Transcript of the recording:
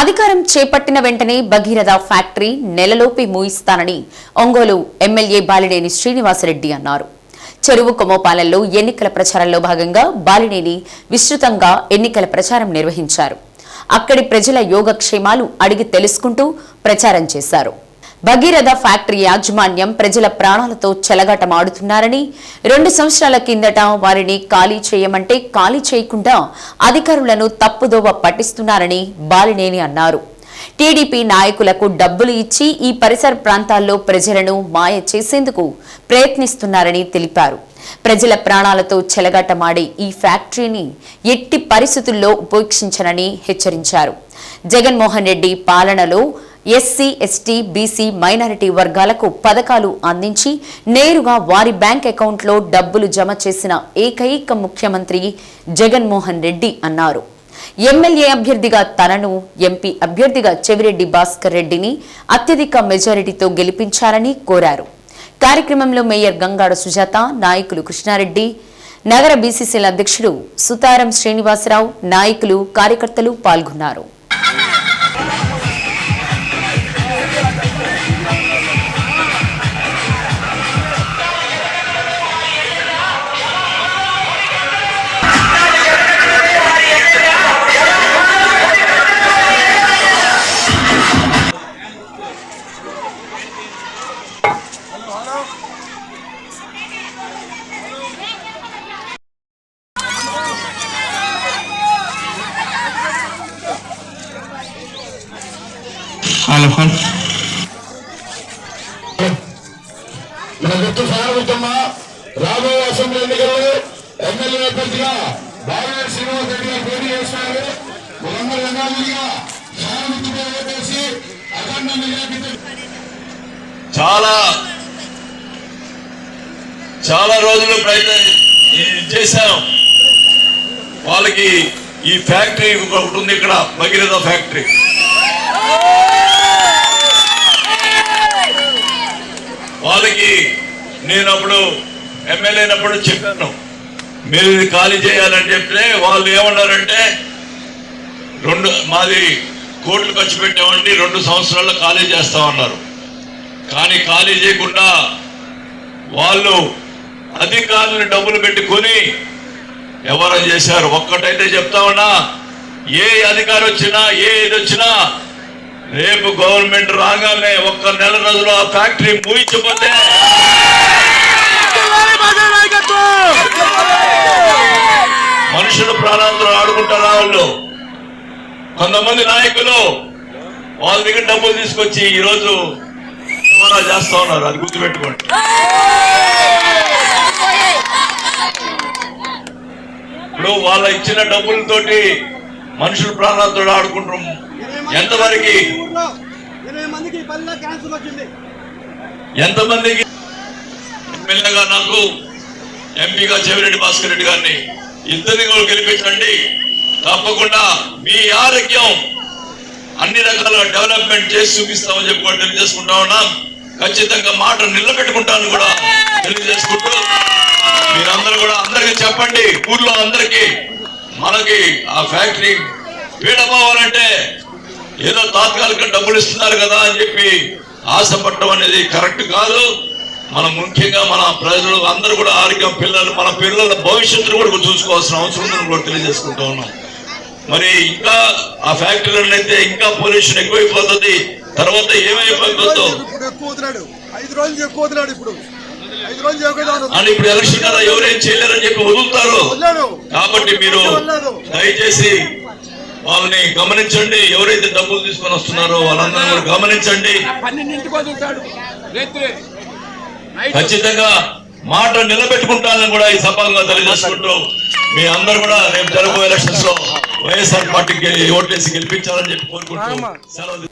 అధికారం చేపట్టిన వెంటనే భగీరథ ఫ్యాక్టరీ నెలలోపి మూయిస్తానని ఒంగోలు ఎమ్మెల్యే బాలినేని శ్రీనివాసరెడ్డి అన్నారు. చెరువు కొమోపాలెంలో ఎన్నికల ప్రచారంలో భాగంగా బాలినేని విస్తృతంగా ఎన్నికల ప్రచారం నిర్వహించారు. అక్కడి ప్రజల యోగక్షేమాలు అడిగి తెలుసుకుంటూ ప్రచారం చేశారు. భగీరథ ఫ్యాక్టరీ యాజమాన్యం ప్రజల ప్రాణాలతో చెలగాటమాడుతున్నారని రెండు సంవత్సరాల కిందట వారిని ఖాళీ చేయమంటే ఖాళీ చేయకుండా అధికారులను తప్పుదోవ పట్టిస్తున్నారని బాలినేని అన్నారు. టీడీపీ నాయకులకు డబ్బులు ఇచ్చి ఈ పరిసర ప్రాంతాల్లో ప్రజలను మాయ చేసేందుకు ప్రయత్నిస్తున్నారని తెలిపారు. ప్రజల ప్రాణాలతో చెలగాటమాడే ఈ ఫ్యాక్టరీని ఎట్టి పరిస్థితుల్లో ఉపేక్షించనని హెచ్చరించారు. జగన్మోహన్ రెడ్డి పాలనలో ఎస్సీ ఎస్టీ బీసీ మైనారిటీ వర్గాలకు పథకాలు అందించి నేరుగా వారి బ్యాంక్ అకౌంట్లో డబ్బులు జమ చేసిన ఏకైక ముఖ్యమంత్రి జగన్మోహన్ రెడ్డి అన్నారు. ఎమ్మెల్యే అభ్యర్థిగా తనను ఎంపీ అభ్యర్థిగా చెవిరెడ్డి భాస్కర్ రెడ్డిని అత్యధిక మెజారిటీతో గెలిపించాలని కోరారు. కార్యక్రమంలో మేయర్ గంగాడ సుజాత నాయకులు కృష్ణారెడ్డి నగర బీసీసీల అధ్యక్షుడు సుతారం శ్రీనివాసరావు నాయకులు కార్యకర్తలు పాల్గొన్నారు. రాబోయే అసెంబ్లీ ఎన్నికల్లో ఎమ్మెల్యే అభ్యర్థిగా బాలినేని శ్రీనివాస్ రెడ్డి గారు పోటీ చేస్తున్నారు మనందరూ ఓటేసి అఖండ చాలా చాలా రోజులు ప్రయత్నం చేశాం. వాళ్ళకి ఈ ఫ్యాక్టరీ ఒకటి ఉంది ఇక్కడ భగీరథ ఫ్యాక్టరీ వాళ్ళకి నేను అప్పుడు ఎమ్మెల్యే అయినప్పుడు చెప్పాను మీరు ఇది ఖాళీ చేయాలని చెప్తే వాళ్ళు ఏమన్నారంటే రెండు మాది కోట్లు ఖర్చు పెట్టామండి రెండు సంవత్సరాల్లో ఖాళీ చేస్తామన్నారు. కానీ ఖాళీ చేయకుండా వాళ్ళు అధికారులను డబ్బులు పెట్టుకొని ఎవరో చేశారు. ఒక్కటైతే చెప్తామన్నా ఏ అధికారి వచ్చినా ఏ ఇది వచ్చినా రేపు గవర్నమెంట్ రాగానే ఒక్క నెల రోజులు ఆ ఫ్యాక్టరీ మూయించిపోతే మనుషులు ప్రాణాలతో ఆడుకుంటారా వాళ్ళు? కొంతమంది నాయకులు వాళ్ళ దగ్గర డబ్బులు తీసుకొచ్చి ఈరోజు రవాణా చేస్తా ఉన్నారు అది గుర్తుపెట్టుకోండి. ఇప్పుడు వాళ్ళ ఇచ్చిన డబ్బులతోటి మనుషుల ప్రాణాలతో ఆడుకుంటాం ఎంతవరకు? ఎంతమందికి? ఎమ్మెల్యేగా నాకు ఎంపీగా చెవిరెడ్డి భాస్కర్ రెడ్డి గారిని ఇద్దరిని కూడా గెలిపించండి. తప్పకుండా మీ ఆరోగ్యం అన్ని రకాల డెవలప్మెంట్ చేసి చూపిస్తామని చెప్పి కూడా తెలియజేసుకుంటా ఉన్నాం. ఖచ్చితంగా మాట నిలబెట్టుకుంటాను కూడా తెలియజేసుకుంటూ మీరందరూ కూడా అందరికీ చెప్పండి. ఊర్లో అందరికీ మనకి ఆ ఫ్యాక్టరీ వీడపోవాలంటే ఏదో తాత్కాలిక డబ్బులు ఇస్తున్నారు కదా అని చెప్పి ఆశపడటం అనేది కరెక్ట్ కాదు. మనం ముఖ్యంగా మన ప్రజలు అందరూ కూడా ఆరోగ్యం పిల్లలు మన పిల్లల భవిష్యత్తును కూడా చూసుకోవాల్సిన అవసరం ఉందని కూడా తెలియజేసుకుంటూ ఉన్నాం. మరి ఇంకా ఆ ఫ్యాక్టరీలను అయితే ఇంకా పొల్యూషన్ ఎక్కువైపోతుంది. తర్వాత ఏమైపోతుందో? ఇప్పుడు అని ఇప్పుడు ఎలక్షన్ కదా ఎవరేం చేయలేరని చెప్పి వదులుతారు. కాబట్టి మీరు దయచేసి వాళ్ళని గమనించండి. ఎవరైతే డబ్బులు తీసుకొని వస్తున్నారో వాళ్ళందరూ గమనించండి. పన్నెండింటికి వదులుతాడు. ఖచ్చితంగా మాట నిలబెట్టుకుంటానని కూడా ఈ సభంగా తెలియజేసుకుంటూ మీ అందరూ కూడా రేపు జరగబోయే ఎలక్షన్స్లో వైఎస్ఆర్ పార్టీకి ఓట్లేసి గెలిపించాలని చెప్పి కోరుకుంటూ సెలవు